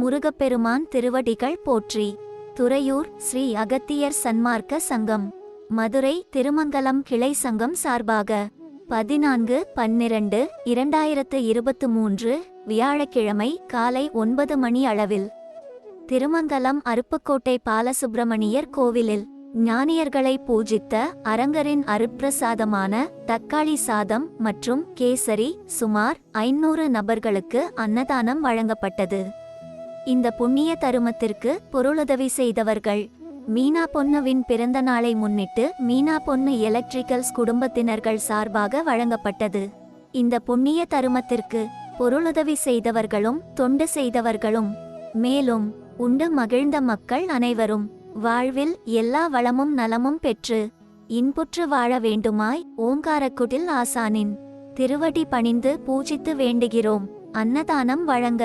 முருகப்பெருமான் திருவடிகள் போற்றி. துறையூர் ஸ்ரீ அகத்தியர் சன்மார்க்க சங்கம். மதுரை திருமங்கலம் கிளை சங்கம் சார்பாக பதினான்கு பன்னிரண்டு இரண்டாயிரத்து இருபத்து மூன்று வியாழக்கிழமை காலை ஒன்பது மணி அளவில் திருமங்கலம் அருப்புக்கோட்டை பாலசுப்பிரமணியர் கோவிலில் ஞானியர்களை பூஜித்த அரங்கரின் அருட்பிரசாதமான தக்காளி சாதம் மற்றும் கேசரி சுமார் ஐநூறு நபர்களுக்கு அன்னதானம் வழங்கப்பட்டது. இந்த புண்ணிய தருமத்திற்கு பொருளுதவி செய்தவர்கள். மீனா பொன்னுவின் பிறந்த நாளை முன்னிட்டு மீனா பொன்னு எலக்ட்ரிக்கல்ஸ் குடும்பத்தினர்கள் சார்பாக வழங்கப்பட்டது. இந்த புண்ணிய தருமத்திற்கு பொருளுதவி செய்தவர்களும் தொண்டு செய்தவர்களும் மேலும் உண்டு மகிழ்ந்த மக்கள் அனைவரும் வாழ்வில் எல்லா வளமும் நலமும் பெற்று இன்புற்று வாழ வேண்டுமாய் ஓங்காரக்குடில் ஆசானின் திருவடி பணிந்து பூஜித்து வேண்டுகிறோம். அன்னதானம் வழங்க